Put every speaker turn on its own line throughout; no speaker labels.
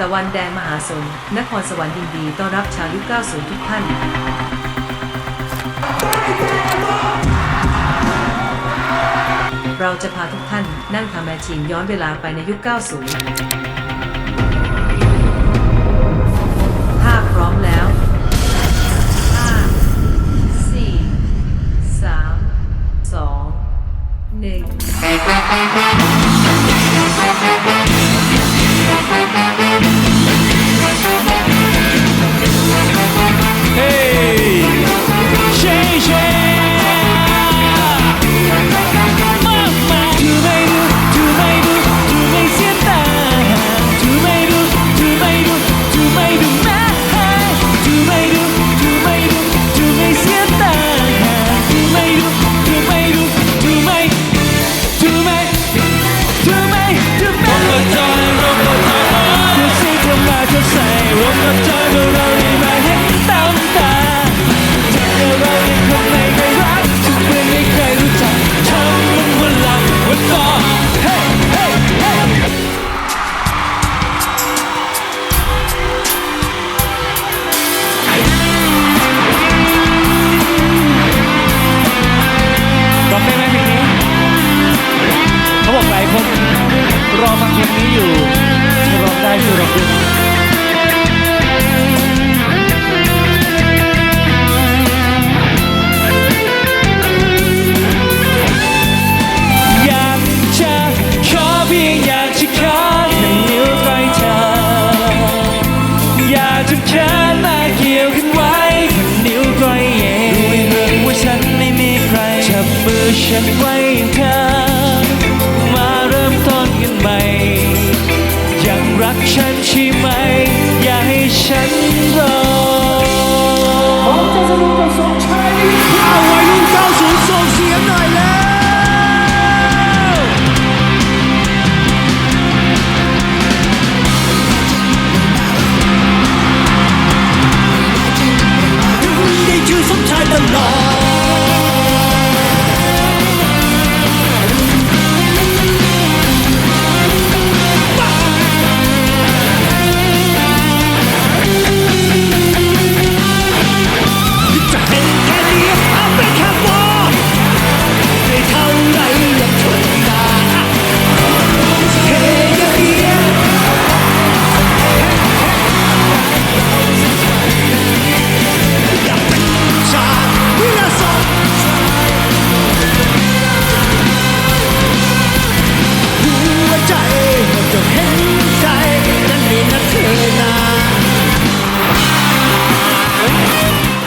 ตะวันแดงมหาสน นครสวรรค์ยินดีต้อนรับชาวยุค 90 ทุกท่าน เราจะพาทุกท่านนั่งทำแมชชีนย้อนเวลาไปในยุค 90ถ้าพพร้อมแล้ว 5 4 3 2 1
everyone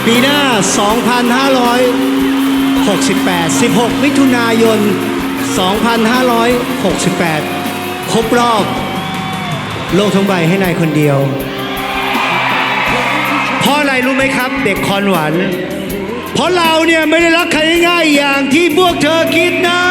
ปีหน้า 2,568 16 มิถุนายน 2,568 ครบรอบ โลกทั้งใบให้นายคนเดียว เพราะอะไรรู้ไหมครับ เด็กคอนหวานเพราะเราเนี่ยไม่ได้รักใครง่ายอย่างที่พวกเธอคิดนะ